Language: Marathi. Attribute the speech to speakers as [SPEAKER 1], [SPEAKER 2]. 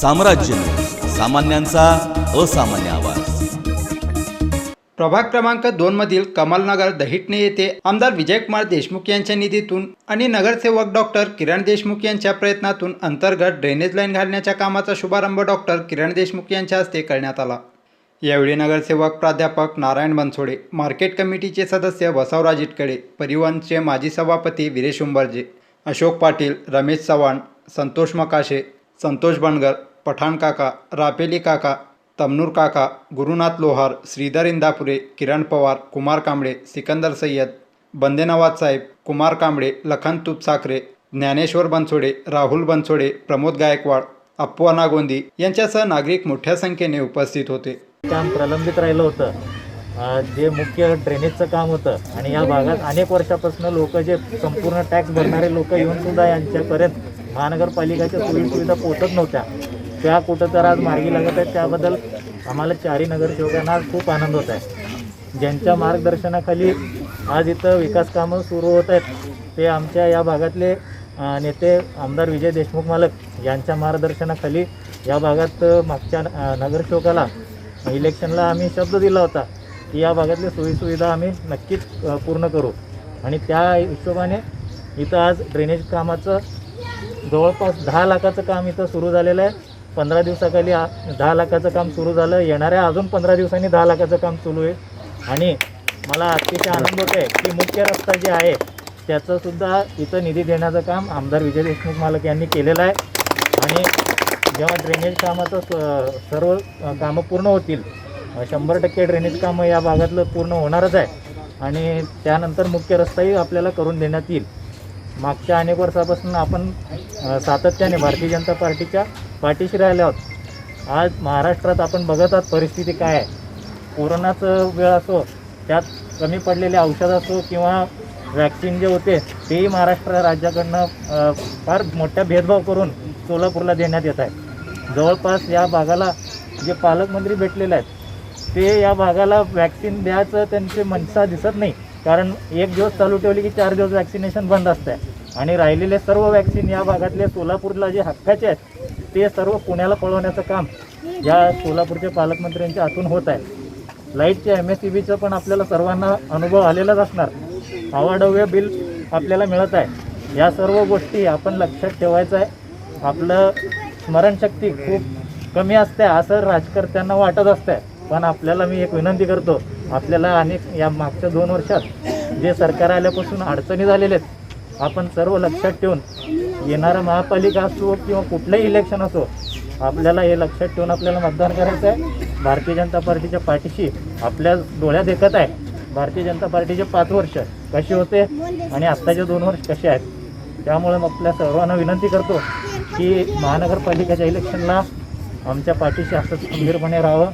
[SPEAKER 1] साम्राज्य सामान्यांचा असामान्य आवाज.
[SPEAKER 2] प्रभाग क्रमांक दोन मधील कमलनगर दहिटणे येथे आमदार विजयकुमार देशमुख यांच्या निधीतून आणि नगरसेवक डॉक्टर किरण देशमुख यांच्या प्रयत्नातून अंतर्गत ड्रेनेज लाईन घालण्याच्या कामाचा शुभारंभ डॉक्टर किरण देशमुख यांच्या हस्ते करण्यात आला. यावेळी नगरसेवक प्राध्यापक नारायण बनसोडे मार्केट कमिटीचे सदस्य वसवराज इटकडे परिवहनचे माजी सभापती विरेश उंबरजे अशोक पाटील रमेश चव्हाण संतोष मकाशे संतोष बनगर पठाण काका रापेली काका तमनूर काका गुरुनाथ लोहार श्रीधर इंदापुरे किरण पवार कुमार कांबळे सिकंदर सय्यद बंदे नवाज साहेब कुमार कांबळे लखन तुपसाखरे ज्ञानेश्वर बनसोडे राहुल बनसोडे प्रमोद गायकवाड अप्पू अनागोंदी यांच्यासह नागरिक मोठ्या संख्येने उपस्थित होते.
[SPEAKER 3] काम प्रलंबित राहिलं होतं. जे मुख्य ड्रेनेजचं काम होतं आणि या भागात अनेक वर्षापासून लोक जे संपूर्ण टॅक्स भरणारे लोक येऊन सुद्धा यांच्यापर्यंत महानगरपालिकाच्या सोयीसुविधा पोहोचत नव्हत्या. त्या कुठं तर आज मार्गी लागत आहेत. त्याबद्दल आम्हाला चारही नगरसेवकांना आज खूप आनंद होत आहे. ज्यांच्या मार्गदर्शनाखाली आज इथं विकास कामं सुरू होत आहेत ते आमच्या या भागातले नेते आमदार विजय देशमुख मालक यांच्या मार्गदर्शनाखाली या भागात मागच्या नगरसेवकाला इलेक्शनला आम्ही शब्द दिला होता की या भागातल्या सोयीसुविधा आम्ही नक्कीच पूर्ण करू. आणि त्या हिशोबाने इथं आज ड्रेनेज कामाचं जवळपास दहा लाखाचं काम इथं सुरू झालेलं आहे. पंधरा दिवसाखाली दहा लाखाचं काम सुरू झालं. येणाऱ्या अजून पंधरा दिवसांनी दहा लाखाचं काम सुरू आहे आणि मला अतिशय आनंद होत आहे की मुख्य रस्ता जे आहे त्याचंसुद्धा इथं निधी देण्याचं काम आमदार विजय देशमुख मालक यांनी केलेलं आहे. आणि जेव्हा ड्रेनेज कामाचं स- सर्व कामं पूर्ण होतील शंभर टक्के ड्रेनेज कामं या भागातलं पूर्ण होणारच आहे. आणि त्यानंतर मुख्य रस्ताही आपल्याला करून देण्यात येईल. मागच्या अनेक वर्षापासून आपण सातत्याने भारतीय जनता पार्टीच्या पाठीशी राहिले आहोत. आज महाराष्ट्रात आपण बघत आहात परिस्थिती काय आहे. कोरोनाचं वेळ असो त्यात कमी पडलेले औषध असो किंवा वॅक्सिन जे होते तेही महाराष्ट्र राज्याकडनं फार मोठ्या भेदभाव करून सोलापूरला देण्यात येत आहे. जवळपास या भागाला जे पालकमंत्री भेटलेले आहेत ते या भागाला वॅक्सिन द्यायचं त्यांचे मनसा दिसत नाही. कारण एक दिवस चालू ठेवली की चार दिवस वॅक्सिनेशन बंद असते आणि राहिलेले सर्व वॅक्सिन या भागातले सोलापूरला जे हक्काचे आहेत ते सर्व पुण्याला पळवण्याचं काम या सोलापूरच्या पालकमंत्र्यांच्या हातून होत आहे. लाईटच्या एम एस सी बीचं पण आपल्याला सर्वांना अनुभव आलेलाच असणार. अवाढव्य बिल आपल्याला मिळत आहे. या सर्व गोष्टी आपण लक्षात ठेवायचं आहे. आपलं स्मरणशक्ती खूप कमी असते असं राजकर्त्यांना वाटत असतं पण आपल्याला मी एक विनंती करतो आपल्याला अनेक या मागच्या दोन वर्षात जे सरकार आल्यापासून अडचणी झालेल्या आहेत आपण सर्व लक्षात ठेवून येणारा महापालिका असो किंवा कुठलंही इलेक्शन असो आपल्याला हे लक्षात ठेवून आपल्याला मतदान करायचं आहे. भारतीय जनता पार्टीच्या पाठीशी आपल्या डोळ्या देखत आहे. भारतीय जनता पार्टीचे पाच वर्ष कसे होते आणि आत्ताचे दोन वर्ष कसे आहेत त्यामुळे मग आपल्या सर्वांना विनंती करतो की महानगरपालिकेच्या इलेक्शनला आमच्या पाठीशी असंच खंबीरपणे राहावं.